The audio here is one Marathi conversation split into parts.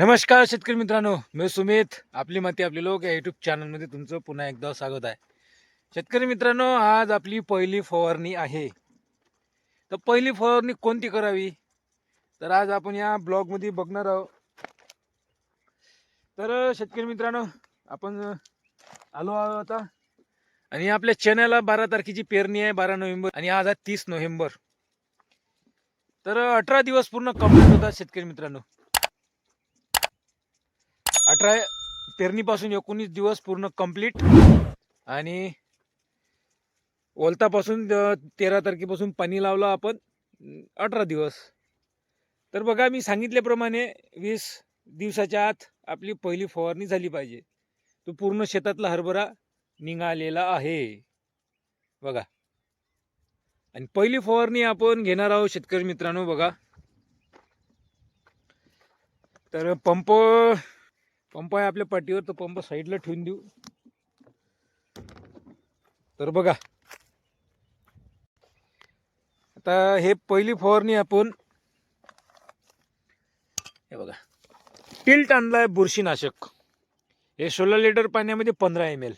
नमस्कार शेतकरी मित्रांनो मी सुमित. आपली माती आपले लोक या युट्यूब चॅनलमध्ये तुमचं पुन्हा एकदा स्वागत आहे. शेतकरी मित्रांनो आज आपली पहिली फवारणी आहे. तर पहिली फवारणी कोणती करावी? तर आज आपण या ब्लॉगमध्ये बघणार आहोत. तर शेतकरी मित्रांनो आपण आलो आहोत आता. आणि आपल्या चॅनलला बारा तारखेची पेरणी आहे बारा नोव्हेंबर आणि आज आहे तीस नोव्हेंबर. तर अठरा दिवस पूर्ण कंप्लीट होतात शेतकरी मित्रांनो. अठरा पेरणीपासून एकोणीस दिवस पूर्ण कंप्लीट आणि ओलतापासून तेरा तारखेपासून पाणी लावलं आपण अठरा दिवस. तर बघा मी सांगितल्याप्रमाणे वीस दिवसाच्या आत आपली पहिली फवारणी झाली पाहिजे. तो पूर्ण शेतातला हरभरा निघालेला आहे. बघा. आणि पहिली फवारणी आपण घेणार आहोत शेतकरी मित्रांनो बघा. तर पंप पंप आहे आपल्या पाठीवर तर पंप साईडला ठेवून देऊ. तर बघा. आता हे पहिली फवारणी आपण हे बघा. टिल्ट आणलाय बुरशीनाशक. हे सोळा लिटर पाण्यामध्ये पंधरा एम एल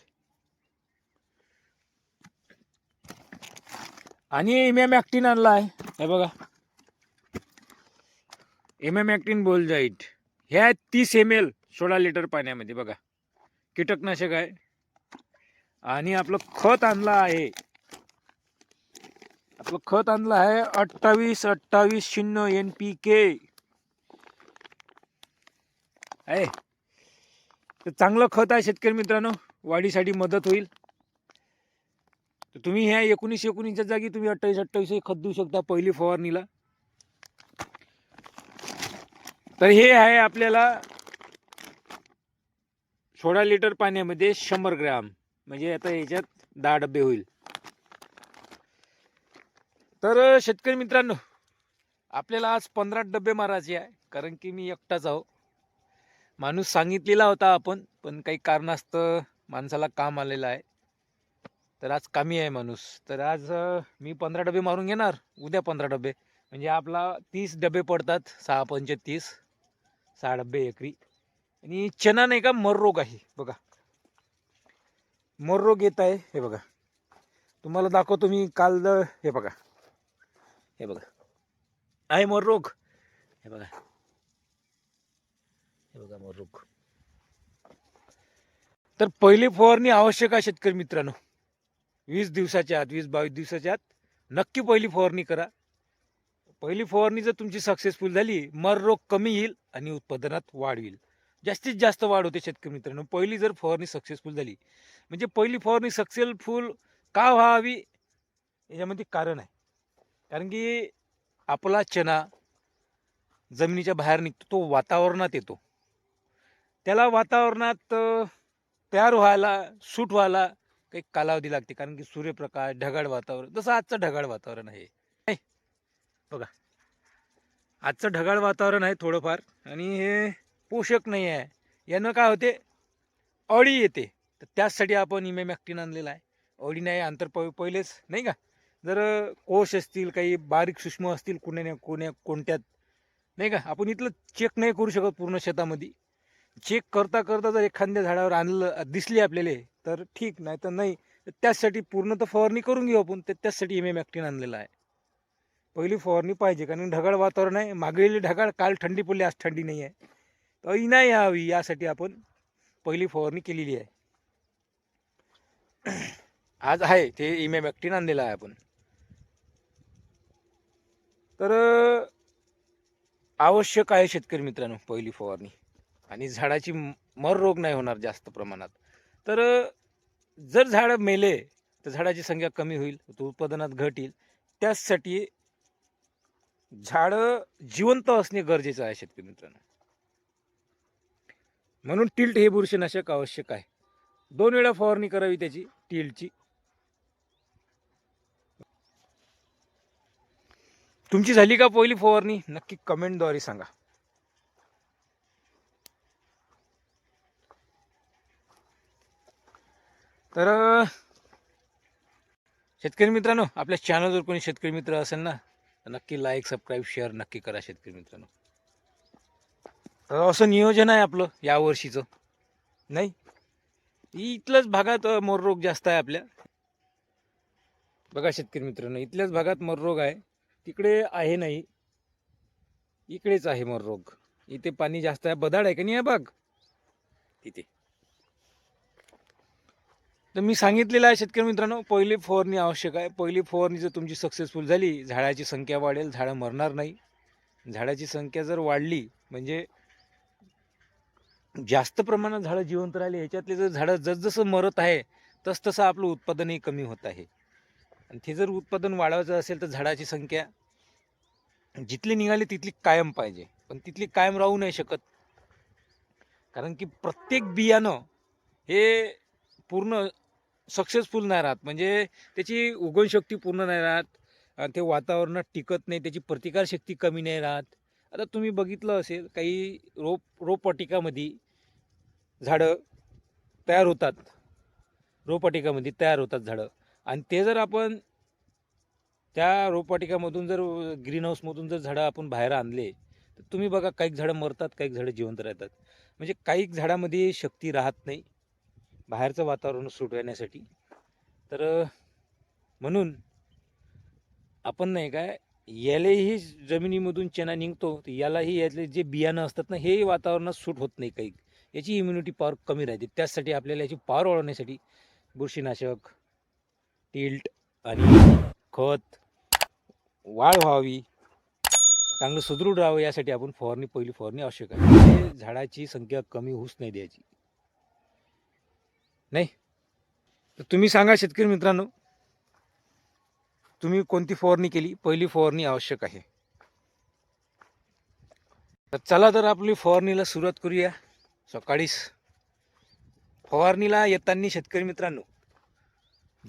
आणि एम एम ॲक्टिन आणला आहे हे बघा. एम एम ॲक्टिन बोलजाईट हे आहे तीस एम एल सोळा लिटर पाण्यामध्ये बघा. कीटकनाशक आहे. आणि आपलं खत आणलं आहे. आपलं खत आणलं आहे अठ्ठावीस अठ्ठावीस शून्य एन पी के आहे. तर चांगलं खत आहे शेतकरी मित्रांनो. वाढीसाठी मदत होईल. तर तुम्ही ह्या एकोणीस एकोणीसच्या जागी तुम्ही अठ्ठावीस अठ्ठावीस हे खत देऊ शकता पहिली फवारणीला. तर हे आहे आपल्याला सोळा लिटर पाण्यामध्ये शंभर ग्रॅम. म्हणजे आता याच्यात दहा डबे होईल. तर शेतकरी मित्रांनो आपल्याला आज पंधरा डबे मारायचे आहे कारण की मी एकटाच आहो. माणूस सांगितलेला होता आपण पण काही कारणास्तव माणसाला काम आलेलं आहे. तर आज कामी आहे माणूस. तर आज मी पंधरा डबे मारून घेणार उद्या पंधरा डबे. म्हणजे आपला तीस डबे पडतात सहा पंचे तीस सहा डबे एकरी. आणि चना नाही का मर रोग आहे. बघा. मररोग येत आहे हे बघा. तुम्हाला दाखवतो मी काल द- हे बघा. हे बघा. आहे मर रोग. हे बघा. हे बघा मररोग तर पहिली फवारणी आवश्यक आहे शेतकरी मित्रांनो. वीस दिवसाच्या आत वीस बावीस दिवसाच्या आत नक्की पहिली फवारणी करा. पहिली फवारणी जर तुमची सक्सेसफुल झाली मर रोग कमी येईल आणि उत्पादनात वाढ होईल. जास्तीत जास्त वाढ होते शेतकरी मित्रांनो. पहिली जर फवारणी सक्सेसफुल झाली म्हणजे पहिली फवारणी सक्सेसफुल का व्हावी याच्यामध्ये कारण आहे. कारण की आपला चना जमिनीच्या बाहेर निघतो तो वातावरणात येतो. त्याला वातावरणात तयार व्हायला सूट व्हायला काही कालावधी लागते. कारण की सूर्यप्रकाश ढगाळ वातावरण जसं आजचं ढगाळ वातावरण आहे. नाही बघा. आजचं ढगाळ वातावरण आहे थोडंफार. आणि हे पोषक नाही आहे. यानं काय होते? अळी येते. तर त्याचसाठी आपण इमेमॅक्टिन आणलेला आहे. अळी नाही अंतर प पहिलेच नाही का? जर कोश असतील काही बारीक सूक्ष्म असतील कुण्या ना कोण्या कोणत्यात नाही का? आपण इथलं चेक नाही करू शकत पूर्ण शेतामध्ये. चेक करता करता जर एखाद्या झाडावर आणलं दिसली आपल्याला तर ठीक नाही तर नाही. तर त्याचसाठी पूर्ण तर फवारणी करून घेऊ आपण. तर त्याचसाठी एम एम ॲक्टिन आणलेलं आहे. पहिली फवारणी पाहिजे कारण ढगाळ वातावरण आहे. मागेली ढगाळ काल थंडी पडली आज थंडी नाही आहे. तर नाही यावी यासाठी आपण पहिली फवारणी केलेली आहे. आज आहे ते इमेमॅक्टिन आणलेलं आहे आपण. तर आवश्यक आहे शेतकरी मित्रांनो पहिली फवारणी. आणि झाडाची मर रोग नाही होणार जास्त प्रमाणात. तर जर झाडं मेले तर झाडाची संख्या कमी होईल तर उत्पादनात घट येईल. त्याचसाठी झाडं जिवंत असणे गरजेचं आहे शेतकरी मित्रांनो. म्हणून टिल्ट हे बुरशीनाशक आवश्यक आहे. दोन वेळा फवारणी करावी त्याची टिल्टची तुमची झाली का पहिली फवारणी? नक्की कमेंटद्वारे सांगा. तर शेतकरी मित्रांनो आपल्या चॅनलवर कोणी शेतकरी मित्र असेल ना तर नक्की लाईक सबस्क्राईब शेअर नक्की करा शेतकरी मित्रांनो. असं नियोजन आहे आपलं या वर्षीचं नाही? इथल्याच भागात मोररोग जास्त आहे आपल्या. बघा शेतकरी मित्रांनो इथल्याच भागात मोररोग आहे. तिकडे आहे नाही. इकडेच आहे मोररोग इथे पाणी जास्त आहे. बदाड आहे का नाही आहे बाग तिथे. तर मी सांगितलेलं आहे शेतकरी मित्रांनो पहिली फवारणी आवश्यक आहे. पहिली फवारणी जर तुमची सक्सेसफुल झाली झाडाची संख्या वाढेल झाडं मरणार नाही. झाडाची संख्या जर वाढली म्हणजे जास्त प्रमाणात झाडं जिवंत राहिले ह्याच्यातले जर झाडं जसजसं मरत आहे तसतसं आपलं उत्पादनही कमी होत आहे. आणि ते जर उत्पादन वाढवायचं असेल तर झाडाची संख्या जिथली निघाली तिथली कायम पाहिजे. पण तिथली कायम राहू नाही शकत. कारण की प्रत्येक बियाणं हे पूर्ण सक्सेसफुल नाही राहत. म्हणजे त्याची उगवणशक्ती पूर्ण नाही राहत. आणि ते वातावरणात टिकत नाही त्याची प्रतिकारशक्ती कमी नाही राहत. आता तुम्ही बघितलं असेल काही रोप रोपवाटिकामध्ये झाडं तयार होतात. रोपवाटिकामध्ये तयार होतात झाडं. आणि ते जर आपण त्या रोपवाटिकामधून जर ग्रीन हाऊसमधून जर झाडं आपण बाहेर आणले तर तुम्ही बघा काही झाडं मरतात काही झाडं जिवंत राहतात. म्हणजे काही झाडामध्ये शक्ती राहत नाही बाहेरचं वातावरण सुटवण्यासाठी तर म्हणून आपण नाही काय यालाही जमिनीमधून चणा निघतो तर यालाही यातले जे बियाणं असतात ना हेही वातावरणात सूट होत नाही काही. याची इम्युनिटी पॉवर कमी राहते. त्याचसाठी आपल्याला याची पॉवर वाढवण्यासाठी बुरशीनाशक टिल्ट आणि खत वाढ व्हावी. चांगलं सुदृढ राहावं यासाठी आपण फवारणी पहिली फवारणी आवश्यक आहे. म्हणजे झाडाची संख्या कमी होऊच नाही द्यायची. नाही? तर तुम्ही सांगा शेतकरी मित्रांनो तुम्ही कोणती फवारणी केली? पहिली फवारणी आवश्यक आहे. तर चला तर आपली फवारणीला सुरुवात करूया. सकाळीच. फवारणीला येताना शेतकरी मित्रांनो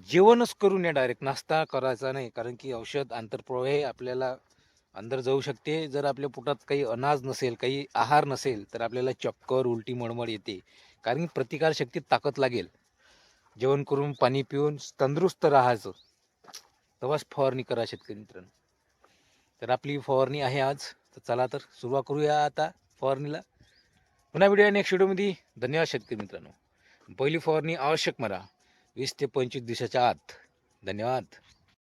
जेवणच करून या डायरेक्ट नाश्ता करायचा नाही कारण की औषध आंतरप्रवाही आपल्याला अंदर जाऊ शकते. जर आपल्या पोटात काही अनाज नसेल काही आहार नसेल तर आपल्याला चक्कर उलटी मळमळ येते. कारण की प्रतिकारशक्तीत ताकद लागेल. जेवण करून पाणी पिऊन तंदुरुस्त राहायचं. तेव्हाच फवारणी करा शेतकरी मित्रांनो. तर आपली फवारणी आहे आज. तर चला तर सुरुवात करूया आता फवारणीला. पुन्हा व्हिडिओ नेक्स्ट व्हिडिओमध्ये धन्यवाद शेतकरी मित्रांनो. पहिली फवारणी आवश्यक मारा. वीस ते पंचवीस दिवसाच्या आत. धन्यवाद.